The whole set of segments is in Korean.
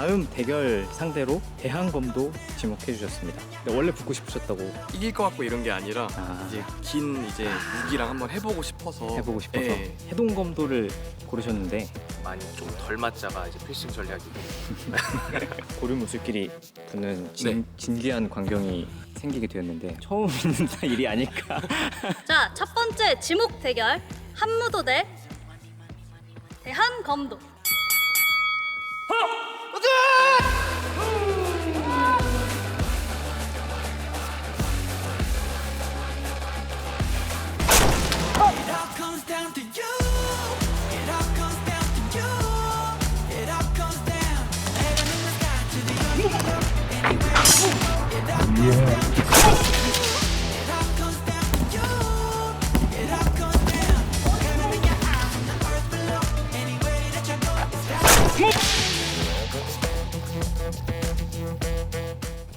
다음 대결 상대로 대한검도 지목해 주셨습니다. 근데 원래 붙고 싶으셨다고 이길 것 같고 이런 게 아니라 아. 이제 긴 이제 무기랑 한번 해보고 싶어서 해보고 싶어서 예, 해동검도를 고르셨는데 많이 좀 덜 맞자가 이제 필승 전략이고 고류무술끼리 붙는 진, 네. 진귀한 광경이 생기게 되었는데 처음 있는 일이 아닐까. 자, 첫 번째 지목 대결 한무도 대 대한검도.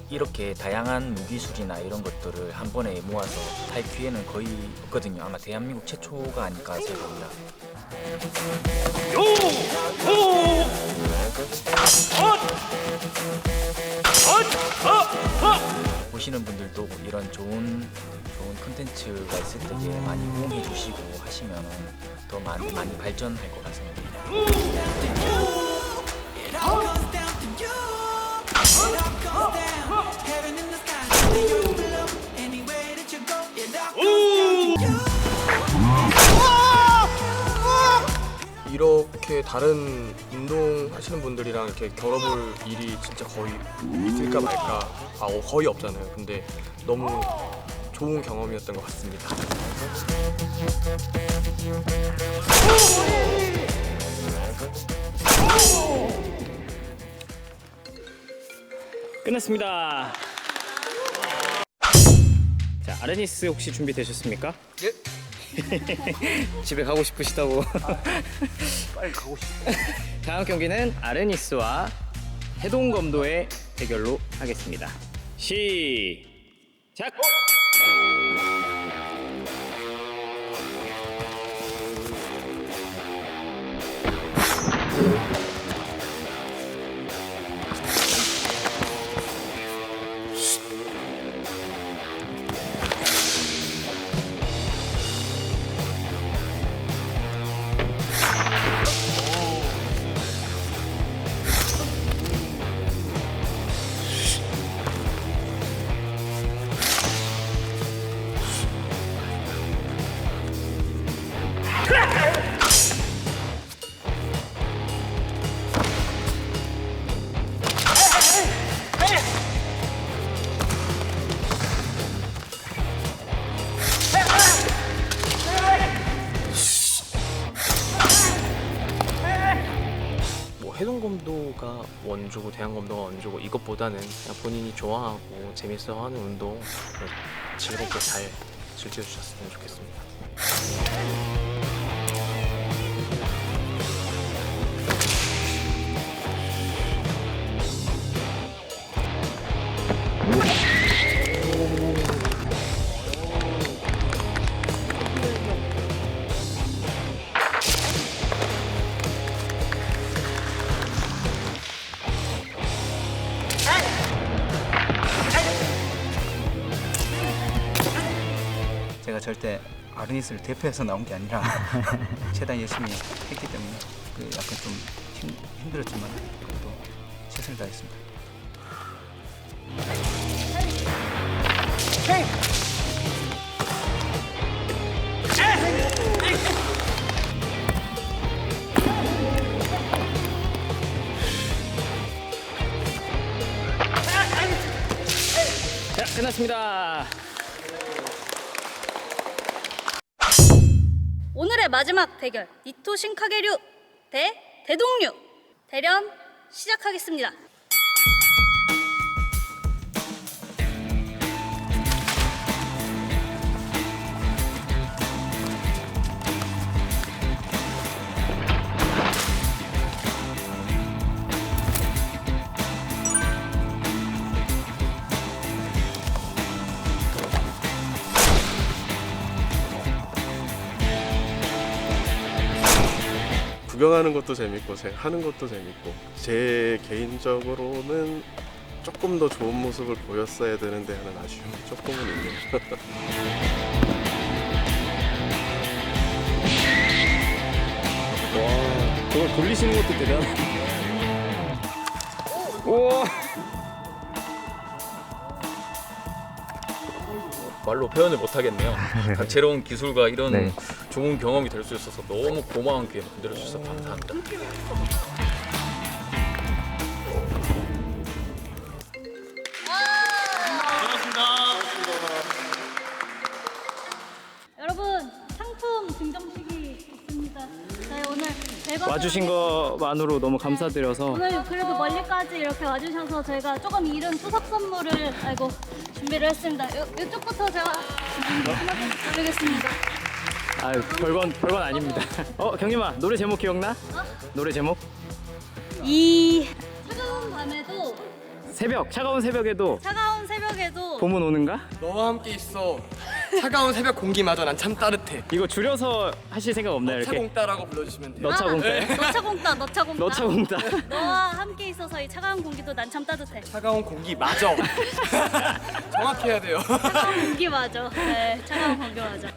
이렇게 다양한 무기술이나 이런 것들을 한 번에 모아서 할 기회는 거의 없거든요. 아마 대한민국 최초가 아닐까 생각합니다. 보시는 분들도 이런 좋은 좋은 콘텐츠가 있을 때 이제 많이 호응해 주시고 하시면 더 많이 많이 발전할 것 같습니다. 이렇게 다른 운동 하시는 분들이랑 이렇게 겨뤄볼 일이 진짜 거의 있을까 말까 아, 어, 거의 없잖아요. 근데 너무 좋은 경험이었던 것 같습니다. 끝났습니다. 자, 아레니스 혹시 준비되셨습니까? 예. 집에 가고 싶으시다고. 빨리 가고 싶어. 다음 경기는 아레니스와 해동검도의 대결로 하겠습니다. 시작. 해동검도가 원조고 대한검도가 원조고 이것보다는 그냥 본인이 좋아하고 재밌어하는 운동 즐겁게 잘 즐겨주셨으면 좋겠습니다. 절대 아르니스를 대표해서 나온 게 아니라 최대한 열심히 했기 때문에 그 약간 좀 힘, 힘들었지만 그래도 최선을 다했습니다. 자, 끝났습니다. 오늘의 마지막 대결 니토 신카게류 대 대동류 대련 시작하겠습니다. 구경하는 것도 재밌고 제 하는 것도 재밌고 제 개인적으로는 조금 더 좋은 모습을 보였어야 되는데 하는 아쉬움이 조금은 있네요. 와, 그걸 돌리시는 것도 대단하네. 우와. 말로 표현을 못 하겠네요. 다채로운 기술과 이런 네. 좋은 경험이 될 수 있어서 너무 고마운 기회 만들어 주셔서 감사합니다. 여러분 상품 증정식이 있습니다. 저희 오늘 앨범 와주신 것만으로 너무 감사드려서 오늘 그래도 멀리까지 이렇게 와주셔서 저희가 조금 이른 추석 선물을 알고 준비를 했습니다. 요, 이쪽부터 제가 하나 드리겠습니다. 아유 별건 별건 아닙니다. 어 경림아 노래 제목 기억나? 노래 제목? 이 차가운 밤에도 새벽 차가운 새벽에도 차가운 새벽에도 봄은 오는가? 너와 함께 있어. 차가운 새벽 공기마저 난 참 따뜻해. 이거 줄여서 하실 생각 없나요? 이렇게 차공따라고 불러주시면 돼요. 너차 공따. 너차 공따 너차 공따 너차 공따. 너와 함께 있어서 이 차가운 공기도 난 참 따뜻해. 차가운 공기 마저. 정확해야 돼요. 차가운 공기 맞아. 네, 차가운 공기 맞아.